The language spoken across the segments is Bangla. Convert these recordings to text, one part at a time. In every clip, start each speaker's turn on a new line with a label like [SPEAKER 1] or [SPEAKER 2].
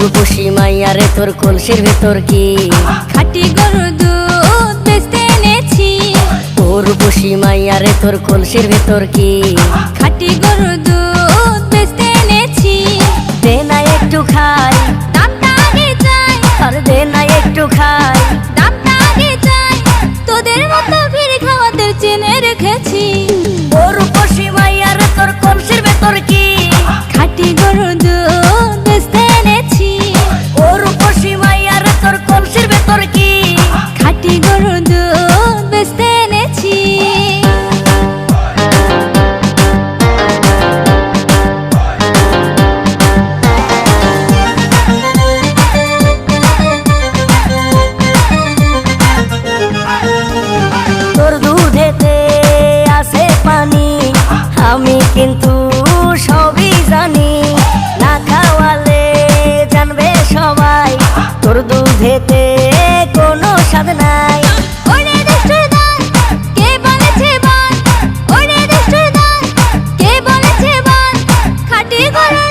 [SPEAKER 1] রূপসী মাইয়ারে তোর কলসির ভেতর কি?
[SPEAKER 2] খাটি গরুর দুধ বেচতে এনেছি।
[SPEAKER 1] ও রূপসী মাইয়ারে তোর কলসির ভেতর কি?
[SPEAKER 2] খাটি গরুর দুধ বেচতে এনেছি।
[SPEAKER 1] দে না একটু খাই।
[SPEAKER 2] দামটা আগে চাই
[SPEAKER 1] আর দে না একটু খাই।
[SPEAKER 2] দামটা আগে চাই তোদের মতো ভিড় খাওয়াতে চেনে রেখেছি।
[SPEAKER 1] আমি কিন্তু সবই জানি। না খাওয়ালে জানবে সবাই। তোর দুধেতে কোনো স্বাদ নাই।
[SPEAKER 2] কে বলেছে? খাঁটি গরুর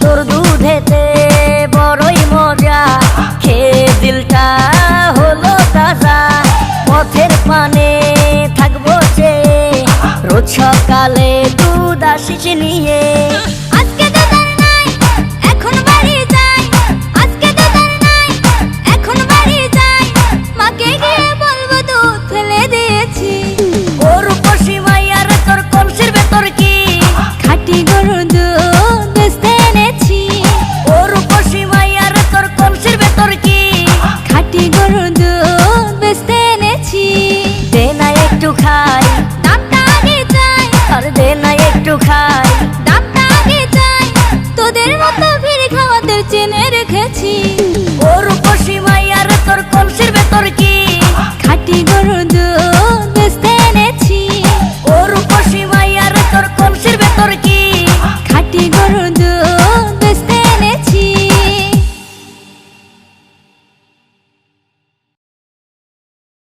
[SPEAKER 1] তোর দুধেতে বড়ই মজা। খেয়ে দিলটা থাকব সে
[SPEAKER 2] রোজ সকালে দুধ
[SPEAKER 1] আসিস নিয়ে। তোদের মতো ভিড় খাওয়াদের চেনে রেখেছি।